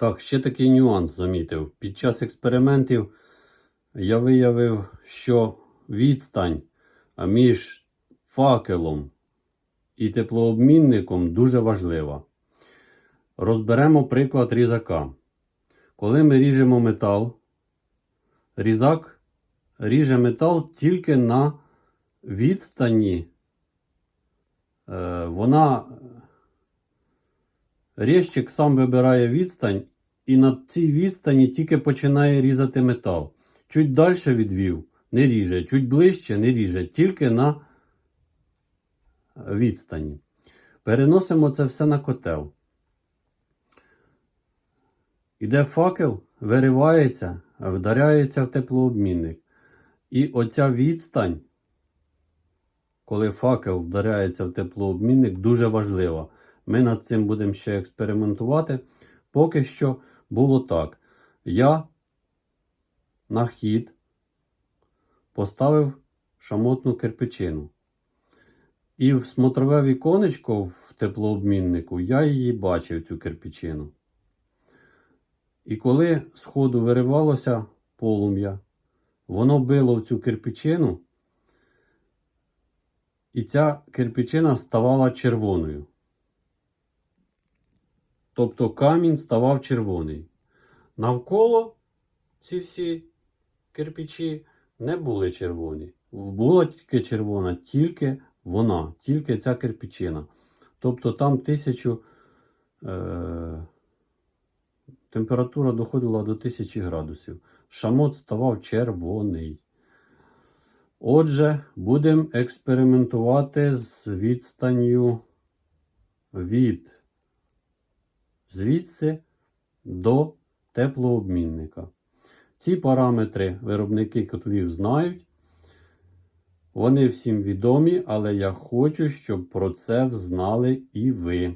Так, ще такий нюанс замітив. Під час експериментів я виявив, що відстань між факелом і теплообмінником дуже важлива. Розберемо приклад різака. Коли ми ріжемо метал, різак ріже метал тільки на відстані. Е, Вона Резчик сам вибирає відстань і на цій відстані тільки починає різати метал. Чуть далі відвів, не ріже, чуть ближче не ріже, тільки на відстані. Переносимо це все на котел. Іде факел, виривається, вдаряється в теплообмінник. І оця відстань, коли факел вдаряється в теплообмінник, дуже важлива. Ми над цим будемо ще експериментувати. Поки що було так. Я на хід поставив шамотну кирпичину. І в смотрове віконечко в теплообміннику я її бачив, цю кирпичину. І коли з ходу виривалося полум'я, воно било в цю кирпичину, і ця кирпичина ставала червоною. Тобто камінь ставав червоний. Навколо ці всі кирпичі не були червоні. Була тільки червона, тільки вона, тільки ця кирпичина. Тобто там тисячу е, температура доходила до 1000 градусів. Шамот ставав червоний. Отже, будемо експериментувати з відстанню від звідси до теплообмінника. Ці параметри виробники котлів знають. Вони всім відомі, але я хочу, щоб про це знали і ви.